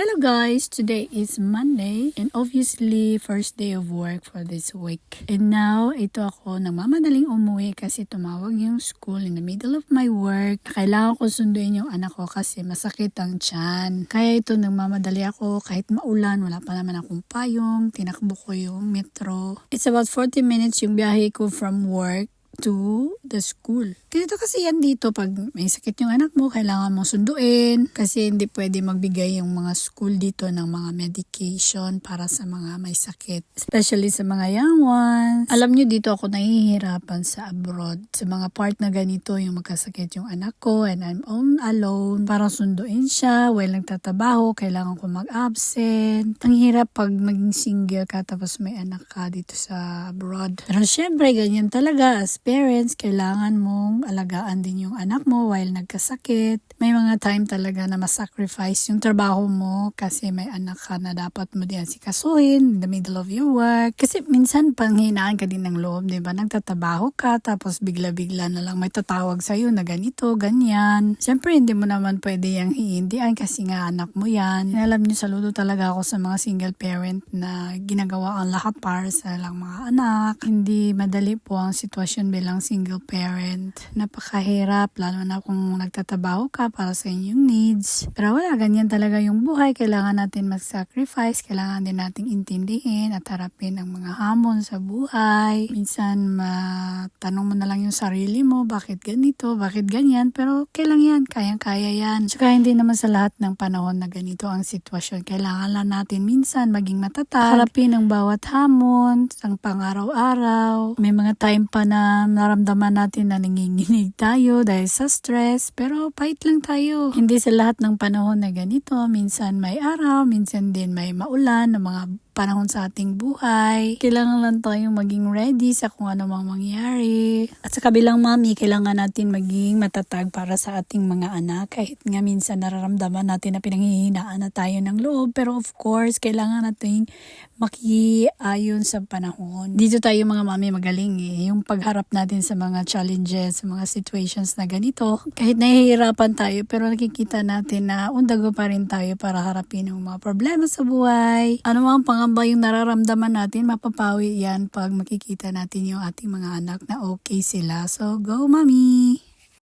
Hello guys! Today is Monday and obviously first day of work for this week. And now, ito ako nagmamadaling umuwi kasi tumawag yung school in the middle of my work. Kailangan ko sunduin yung anak ko kasi masakit ang tiyan. Kaya ito nagmamadali ako kahit maulan, wala pa naman akong payong, tinakbo ko yung metro. It's about 40 minutes yung biyahe ko from work to the school. Ganito kasi yan dito pag may sakit yung anak mo, kailangan mo sunduin kasi hindi pwede magbigay yung mga school dito ng mga medication para sa mga may sakit. Especially sa mga young ones. Alam nyo dito ako nahihirapan sa abroad. Sa mga part na ganito yung magkasakit yung anak ko and I'm on alone. Para sunduin siya while nagtatabaho, kailangan ko mag-absent. Ang hirap pag maging single ka tapos may anak ka dito sa abroad. Pero syempre, ganyan talaga as parents, kailangan mong alagaan din yung anak mo while nagkasakit. May mga time talaga na masacrifice yung trabaho mo kasi may anak ka na dapat mo din asikasuhin in the middle of your work. Kasi minsan panghinaan ka din ng loob, di ba? Nagtatabaho ka tapos bigla-bigla na lang may tatawag sa'yo na ganito, ganyan. Siyempre, hindi mo naman pwede yung hiindihan kasi nga anak mo yan. Alam niyo, saludo talaga ako sa mga single parent na ginagawa ang lahat para sa lang mga anak. Hindi madali po ang sitwasyon bilang single parent. Napakahirap, lalo na kung nagtatabaho ka para sa inyong needs. Pero wala, ganyan talaga yung buhay. Kailangan natin mag-sacrifice. Kailangan din nating intindihin at harapin ang mga hamon sa buhay. Minsan, matanong mo na lang yung sarili mo, bakit ganito, bakit ganyan. Pero kailan yan, kayang-kaya yan. Tsaka hindi naman sa lahat ng panahon na ganito ang sitwasyon. Kailangan lang natin minsan maging matatag. Harapin ang bawat hamon, ang pang-araw-araw. May mga time pa na naramdaman natin na nanginginig tayo dahil sa stress. Pero fight lang tayo. Hindi sa lahat ng panahon na ganito. Minsan may araw, minsan din may maulan, ng mga panahon sa ating buhay. Kailangan lang tayong maging ready sa kung ano mang mangyari. At sa kabilang mami, kailangan natin maging matatag para sa ating mga anak. Kahit nga minsan nararamdaman natin na pinanghihinaan na tayo ng loob. Pero of course, kailangan natin makiayon sa panahon. Dito tayo mga mami magaling eh. Yung pagharap natin sa mga challenges, sa mga situations na ganito. Kahit nahihirapan tayo, pero nakikita natin na undago pa rin tayo para harapin ang mga problema sa buhay. Ano mang pangamba yung nararamdaman natin, mapapawi yan pag makikita natin yung ating mga anak na okay sila. So, go mami!